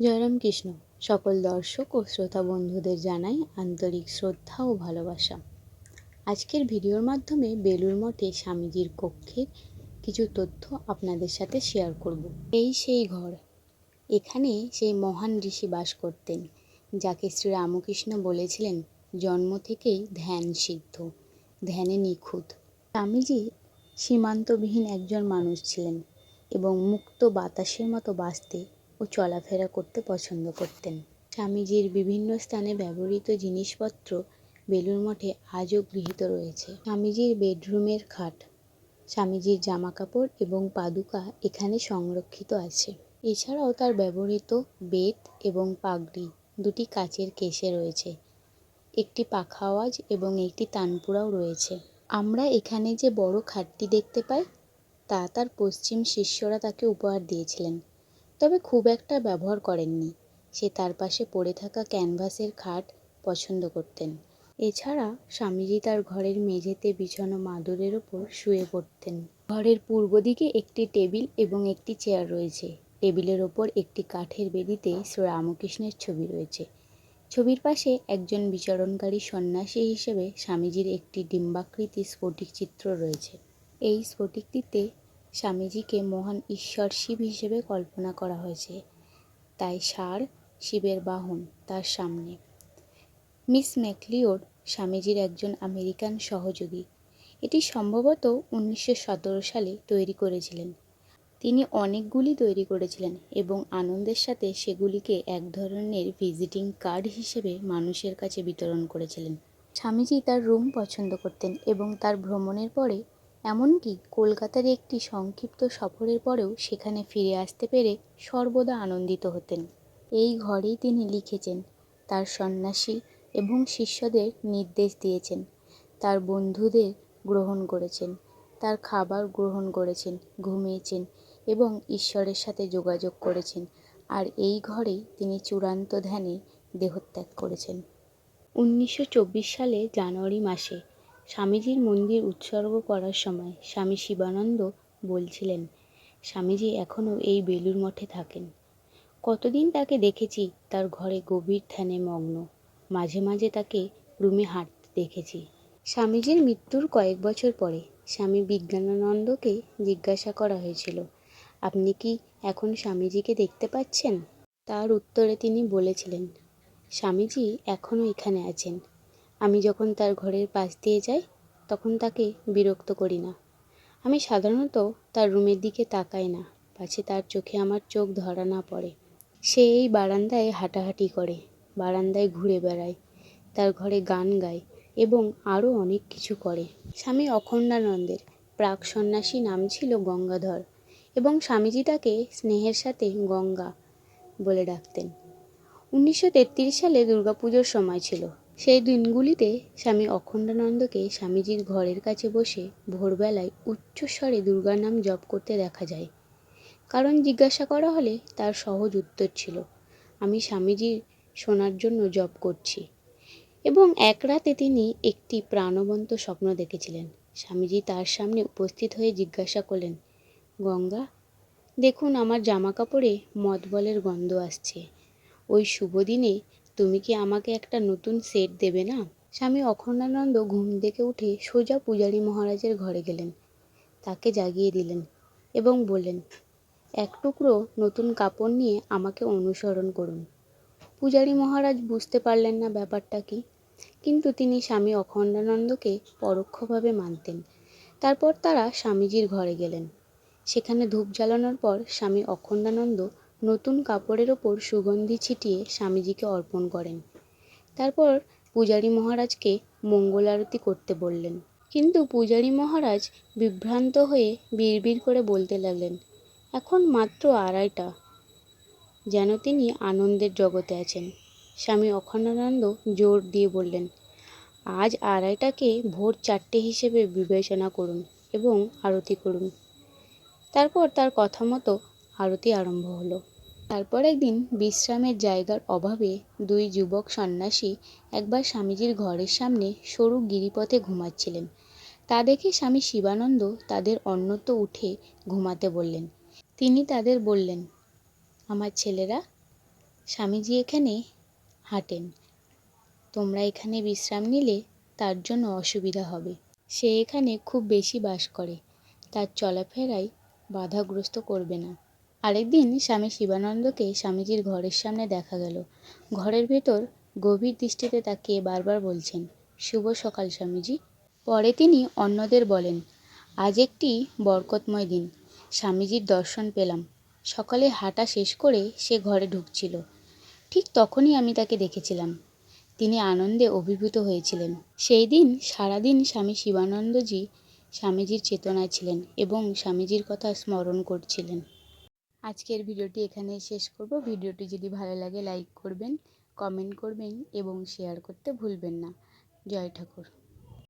জয়রাম কৃষ্ণ সকল দর্শক ও শ্রোতা বন্ধুদের জানাই আন্তরিক শ্রদ্ধা ও ভালোবাসা। আজকের ভিডিওর মাধ্যমে বেলুর মঠে স্বামীজির কক্ষের কিছু তথ্য আপনাদের সাথে শেয়ার করব। এই সেই ঘর। এখানে সেই মহান ঋষি বাস করতেন, যাকে শ্রী রামকৃষ্ণ বলেছিলেন, জন্ম থেকেই ধ্যান সিদ্ধ, ধ্যানে নিখুঁত। স্বামীজি সীমান্তবিহীন একজন মানুষ ছিলেন এবং মুক্ত বাতাসের মতো বাঁচতে ও চলাফেরা করতে পছন্দ করতেন। স্বামীজির বিভিন্ন স্থানে ব্যবহৃত জিনিসপত্র বেলুর মঠে আজও গৃহীত রয়েছে। স্বামীজির বেডরুমের খাট, স্বামীজির জামাকাপড় এবং পাদুকা এখানে সংরক্ষিত আছে। এছাড়াও তার ব্যবহৃত বেত এবং পাগড়ি দুটি কাচের কেসে রয়েছে। একটি পাখা আওয়াজ এবং একটি তানপুরাও রয়েছে। আমরা এখানে যে বড় খাটটি দেখতে পাই, তা তার পশ্চিম শিষ্যরা তাকে উপহার দিয়েছিলেন। তবে খুব একটা ব্যবহার করেননি। সে তার পাশে পড়ে থাকা ক্যানভাসের খাট পছন্দ করতেন। এছাড়া স্বামীজি তার ঘরের মেঝেতে বিছানো মাদুরের ওপর শুয়ে পড়তেন। ঘরের পূর্ব দিকে একটি টেবিল এবং একটি চেয়ার রয়েছে। টেবিলের ওপর একটি কাঠের বেদিতে শ্রী রামকৃষ্ণের ছবি রয়েছে। ছবির পাশে একজন বিচরণকারী সন্ন্যাসী হিসেবে স্বামীজির একটি ডিম্বাকৃতি স্ফটিক চিত্র রয়েছে। এই স্ফটিকটিতে স্বামীজিকে মহান ঈশ্বর শিব হিসেবে কল্পনা করা হয়েছে। তাই ষাঁড় শিবের বাহন তার সামনে। মিস ম্যাকলিওর স্বামীজির একজন আমেরিকান সহযোগী। এটি সম্ভবত উনিশশো সতেরো সালে তৈরি করেছিলেন। তিনি অনেকগুলি তৈরি করেছিলেন এবং আনন্দের সাথে সেগুলিকে এক ধরনের ভিজিটিং কার্ড হিসেবে মানুষের কাছে বিতরণ করেছিলেন। স্বামীজি তার রুম পছন্দ করতেন এবং তার ভ্রমণের পরে এমনকি কলকাতার একটি সংক্ষিপ্ত সফরের পরেও সেখানে ফিরে আসতে পেরে সর্বদা আনন্দিত হতেন। এই ঘরেই তিনি লিখেছেন, তার সন্ন্যাসী এবং শিষ্যদের নির্দেশ দিয়েছেন, তার বন্ধুদের গ্রহণ করেছেন, তার খাবার গ্রহণ করেছেন, ঘুমিয়েছেন এবং ঈশ্বরের সাথে যোগাযোগ করেছেন। আর এই ঘরেই তিনি চূড়ান্ত ধ্যানে দেহত্যাগ করেছেন। উনিশশো চব্বিশ সালে জানুয়ারি মাসে স্বামীজির মন্দির উৎসর্গ করার সময় স্বামী শিবানন্দ বলছিলেন, স্বামীজি এখনও এই বেলুর মঠে থাকেন। কতদিন তাকে দেখেছি তার ঘরে গভীর ধ্যানে মগ্ন। মাঝে মাঝে তাকে রুমে হাঁটতে দেখেছি। স্বামীজির মৃত্যুর কয়েক বছর পরে স্বামী বিজ্ঞানানন্দকে জিজ্ঞাসা করা হয়েছিল, আপনি কি এখন স্বামীজিকে দেখতে পাচ্ছেন? তার উত্তরে তিনি বলেছিলেন, স্বামীজি এখনও এখানে আছেন। আমি যখন তার ঘরের পাশ দিয়ে যাই, তখন তাকে বিরক্ত করি না। আমি সাধারণত তার রুমের দিকে তাকাই না, পাছে তার চোখে আমার চোখ ধরা না পড়ে। সে এই বারান্দায় হাঁটাহাঁটি করে, বারান্দায় ঘুরে বেড়ায়, তার ঘরে গান গায় এবং আরও অনেক কিছু করে। স্বামী অখণ্ডানন্দের প্রাক সন্ন্যাসী নাম ছিল গঙ্গাধর এবং স্বামীজি তাকে স্নেহের সাথে গঙ্গা বলে ডাকতেন। উনিশশো তেত্রিশ সালে দুর্গাপুজোর সময় ছিল। সেই দিনগুলিতে স্বামী অখণ্ডানন্দকে স্বামীজির ঘরের কাছে বসে ভোরবেলায় উচ্চস্বরে দুর্গার নাম জপ করতে দেখা যায়। কারণ জিজ্ঞাসা করা হলে তার সহজ উত্তর ছিল, আমি স্বামীজির শোনার জন্য জপ করছি। এবং এক রাতে তিনি একটি প্রাণবন্ত স্বপ্ন দেখেছিলেন। স্বামীজি তার সামনে উপস্থিত হয়ে জিজ্ঞাসা করলেন, গঙ্গা, দেখুন আমার জামা কাপড়ে মদবলের গন্ধ আসছে। ওই শুভ দিনে তুমি কি আমাকে একটা নতুন সেট দেবে না? স্বামী অখণ্ডানন্দ ঘুম থেকে উঠে সোজা পূজারী মহারাজের ঘরে গেলেন। তাকে জাগিয়ে দিলেন এবং বললেন, এক টুকরো নতুন কাপড় নিয়ে আমাকে অনুসরণ করুন। পূজারী মহারাজ বুঝতে পারলেন না ব্যাপারটা কি, কিন্তু তিনি স্বামী অখণ্ডানন্দকে পরোক্ষভাবে মানতেন। তারপর তারা স্বামীজির ঘরে গেলেন। সেখানে ধূপ জ্বালানোর পর স্বামী অখণ্ডানন্দ নতুন কাপড়ের ওপর সুগন্ধি ছিটিয়ে স্বামীজিকে অর্পণ করেন। তারপর পূজারী মহারাজকে মঙ্গল আরতি করতে বললেন। কিন্তু পূজারী মহারাজ বিভ্রান্ত হয়ে বিড়বিড় করে বলতে লাগলেন, এখন মাত্র আড়াইটা। যেন তিনি আনন্দের জগতে আছেন। স্বামী অখণ্ডানন্দ জোর দিয়ে বললেন, আজ আড়াইটাকে ভোর চারটে হিসেবে বিবেচনা করুন এবং আরতি করুন। তারপর তার কথা মতো আরতি আরম্ভ হলো। তারপর একদিন বিশ্রামের জায়গার অভাবে দুই যুবক সন্ন্যাসী একবার স্বামীজির ঘরের সামনে সরু গিরিপথে ঘুমাচ্ছিলেন। তা দেখে স্বামী শিবানন্দ তাদের অন্যত্র উঠে ঘুমাতে বললেন। তিনি তাদের বললেন, আমার ছেলেরা, স্বামীজি এখানে হাঁটেন। তোমরা এখানে বিশ্রাম নিলে তার জন্য অসুবিধা হবে। সে এখানে খুব বেশি বাস করে। তার চলাফেরায় বাধাগ্রস্ত করবে না। আরেকদিন স্বামী শিবানন্দকে স্বামীজির ঘরের সামনে দেখা গেল। ঘরের ভেতর গভীর দৃষ্টিতে তাকিয়ে বারবার বলছেন, শুভ সকাল স্বামীজি। পরে তিনি অন্যদের বলেন, আজ একটি বরকতময় দিন। স্বামীজির দর্শন পেলাম। সকালে হাঁটা শেষ করে সে ঘরে ঢুকছিল। ঠিক তখনই আমি তাকে দেখেছিলাম। তিনি আনন্দে অভিভূত হয়েছিলেন। সেই দিন সারাদিন স্বামী শিবানন্দজি স্বামীজির চেতনায় ছিলেন এবং স্বামীজির কথা স্মরণ করছিলেন। আজকের ভিডিওটি এখানে শেষ করব। ভিডিওটি যদি ভালো লাগে লাইক করবেন কমেন্ট করবেন এবং শেয়ার করতে ভুলবেন না। জয় ঠাকুর।